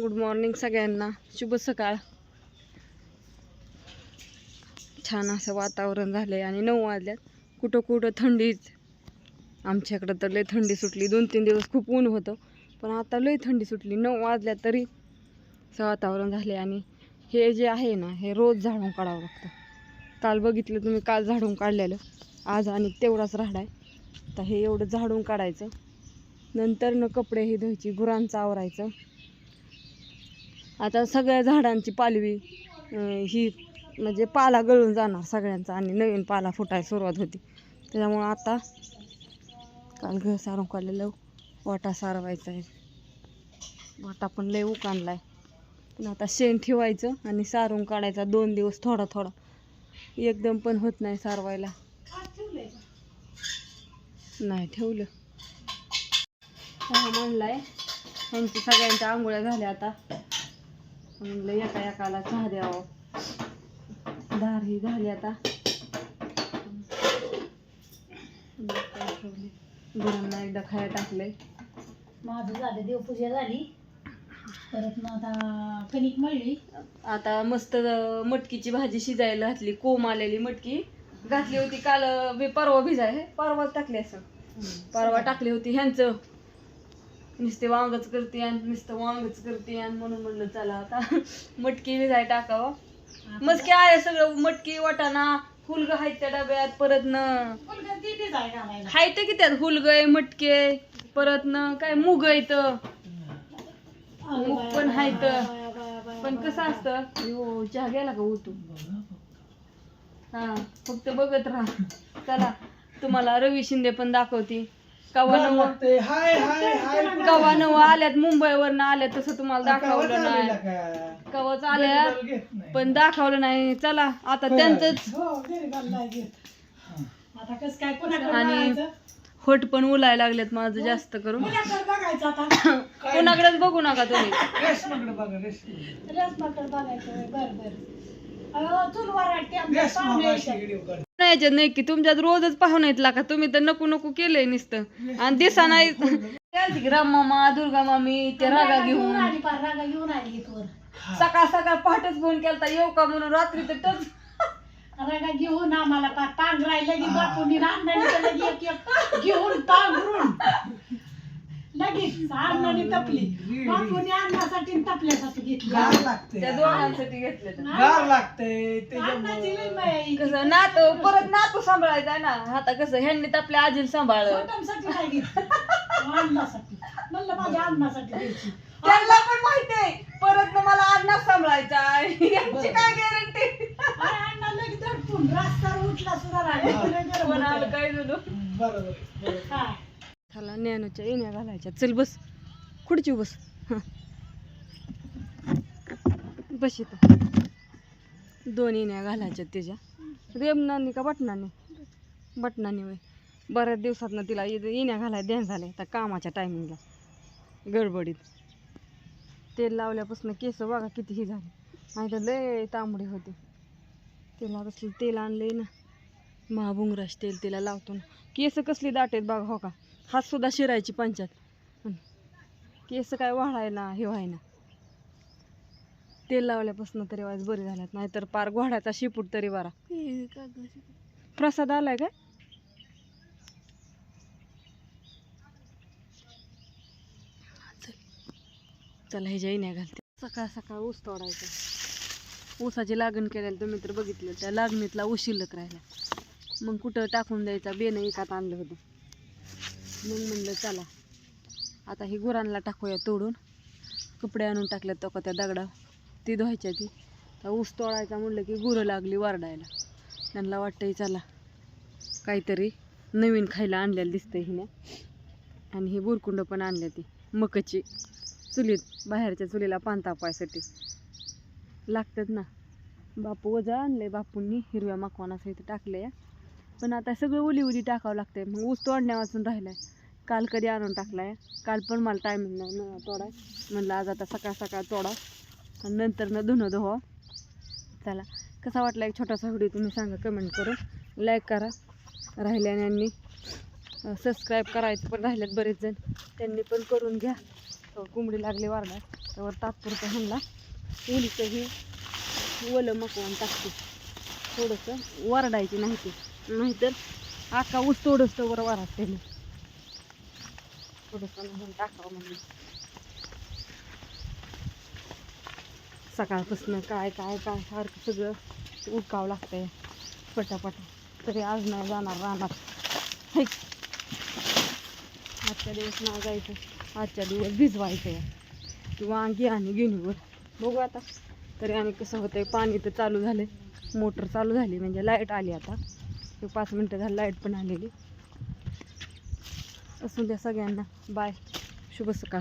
Good morning सगळ्यांना. शुभ सकाळ. छान असं वातावरण झालं आहे आणि नऊ वाजल्यात. कुठं कुठं थंडीच. आमच्याकडं तर लय थंडी सुटली. दोन तीन दिवस खूप ऊन होतं. पण आता लय थंडी सुटली. नऊ वाजल्यात तरी असं वातावरण झाले आणि हे जे आहे ना हे रोज झाडून काढावं लागतं. काल बघितलं तुम्ही काल झाडून काढलेलं. आज आणि तेवढाच राहडाय तर हे एवढं झाडून काढायचं. नंतर न कपडे हे धुवायची गुरांचं आवरायचं. आता सगळ्या झाडांची पालवी ही म्हणजे पाला गळून जाणार सगळ्यांचा आणि नवीन पाला फुटायला सुरुवात होती. त्याच्यामुळं आता काल घर सारून काढलेलं वाटा सारवायचा आहे. वाटा पण लय उकाणला आहे पण आता शेण ठेवायचं आणि सारून काढायचा दोन दिवस थोडा थोडा. एकदम पण होत नाही सारवायला. नाही ठेवलं. चहा आहे ह्यांची सगळ्यांच्या आंघोळ्या झाल्या आता. म्हणलं एका एकाला चहा द्यावं धार ही झाली आता. गुरांना एकदा खाया टाकलंय. माझं झालं देवपूजा झाली. परत मग आता कणिक मळली. आता मस्त मटकीची भाजी शिजायला घातली कोंब आलेली मटकी. घातली होती काल बी परवा भिजाय. परवाच टाकली असं परवा टाकली होती ह्यांचं. नुसते वांगच करते आणि नुसतं वांगच करते आणि म्हणून म्हणलं चला आता मटकी भिजाय टाकावं. मस्की आहे सगळं. मटकी वाटाणा फुलग आहेत त्या डब्यात परत न आहे हायत की त्यात हुलगय मटके परत न काय मुग येत मूग पण हायत पण कसं असतं? हो चहा गेला का उतू हा फक्त बघत राहा. चला तुम्हाला रवी शिंदे पण दाखवती. कवा नव हाय हाय हाय कवा नव आल्यात मुंबईवरनं आल्यात तसं तुम्हाला दाखवलं नाही. कवाच आल्यात पण दाखवलं नाही. चला आता त्यांचंच हो घरी घाललाय घेत. आता कसं काय कोणाकडे आणि बघायचं? होट पण उलायला लागलेत माझं जास्त करून. कोणाकडे बघायचं आता. कोणाकडेच बघू नका तुम्ही. रेशमाकडे बघा रेशमा रेसमाकडे बघायचं बर बर. अहो चूल वराटते आमच्या रेशमा पाहुणे मावशी येतात. व्हिडिओ काढ नाही याच्यात नाही की तुमच्यात रोजच पाहुणे येतला का तुम्ही तर नको नको केलंय नुसतं. आणि दिसा नाही. की राम मामा दुर्गा मामी ते रागा घेऊन. आली पार रागा घेऊन आली इथवर. सकाळ सकाळ पहाटेच फोन केलता येऊ का म्हणून? रात्री तर टच रागा घेऊन आम्हाला पार पांघरायला लगी बापूनी रांधणी लगी एक एक घेऊन पांघरून लगेच अन्नाने तपली. अन्नासाठी तपल्यासाठी घेतली. गार लागते. त्या दोघांसाठी घेतले. गार लागते अन्नाची लई. कसं नातू परत नातू सांभाळायचा आहे ना. आता कसं ह्यांनी तर आपल्या आजीला सांभाळ पोटांसाठी नाही घेतली? अन्नासाठी. म्हणलं माझ्या अन्नासाठी द्यायची त्यांना पण माहितीये परत ना मला अन्नाच सांभाळायचा आहे. यांची काय गॅरंटी अरे अण्णा लगेच दडपून रस्त्यावर उठला सुद्धा राहिला काय झालं? बरोबर बरोबर. हा. त्याला नॅनोच्या येण्या घालायच्या. चल बस. खुडची बस. हां. बस इथं. दोन येण्या घालायच्या त्याच्या. रेमनानी का बटनाने? बटनाने वय बऱ्याच दिवसातनं तिला येण्या घालाय ध्यान झालंय. त्या कामाच्या टायमिंगला गडबडीत. तेल लावल्यापासून केस बघा किती ही झाले. नाही तर लय तांबडी होते. तेला कसलं तेल आणलंय ना. महाभुंगराश तेल तिला लावतो ना. केस कसली दाट आहेत बघा हो का? हात सुद्धा शिरायची पंचायत केस काय वाढायला हे व्हायना. तेल लावल्यापासून तरी वाज बरे झाल्यात नाहीतर पार घोड्याचा शिपूट तरी बरा प्रसाद आलाय काय चला हे जैन्या घालते. सकाळ सकाळ ऊस तोडायचा. ऊसाची लागण केलेली तुम्ही तर बघितलं त्या लागणीतला ऊस शिल्लक राहिला. मग कुठं टाकून द्यायचा बेन एकात आणलं होतं. मग म्हणलं चला आता ही गुरांना टाकूया तोडून. कपडे आणून टाकले तो का त्या दगडा ती धुवायच्या ती. तर ऊस तोडायचा म्हणलं की गुरं लागली वारडायला. त्यांना वाटतंय चला काहीतरी नवीन खायला आणलेलं दिसतंय हिने. आणि ही बुरकुंड पण आणल्या ती. मकची चुलीत बाहेरच्या चुलीला पान तापायसाठी. लागतात ना. बापू वजा आणले बापूंनी हिरव्या मकवानासहित या पण आता सगळं उली उली टाकावं लागतंय. मग ऊस तोडण्या वाचून राहिलाय. काल कधी आणून टाकलाय? काल पण मला टायमिंग नाही न तोडाय. म्हणलं आज आता सकाळ सकाळ तोडा आणि नंतर न धुणं धुवा. चला. कसा वाटला एक छोटासा व्हिडिओ तुम्ही सांगा कमेंट करून. लाईक करा. राहिल्याने सबस्क्राईब करायचं पण राहिल्यात बरेच जण. त्यांनी पण करून घ्या. कोंबडी लागली वारण्यात त्यावर तात्पुरता ह्यांना उलीचं हे ओलं मकवून टाकते. थोडंसं वरडायची नाही ते. नाहीतर आका ऊस तोडस वर वरात त्याने. थोडंसं म्हणून टाकावं म्हणून. सकाळपासून काय काय काय सारखं सगळं उकावं लागतंय. पटापटा. तरी आज नाही जाणार राहणार. आजच्या दिवस नाही जायचं. आजच्या दिवस भिजवायचं आहे किंवा वांगी आणि गिनीवर बघू आता. तरी आणि कसं होतंय पाणी तर चालू झालं मोटर चालू झाली म्हणजे लाइट आली आता. पाच मिनटं झाली लाइट पण आलेली. असून द्या सगळ्यांना. बाय. शुभ सकाळ.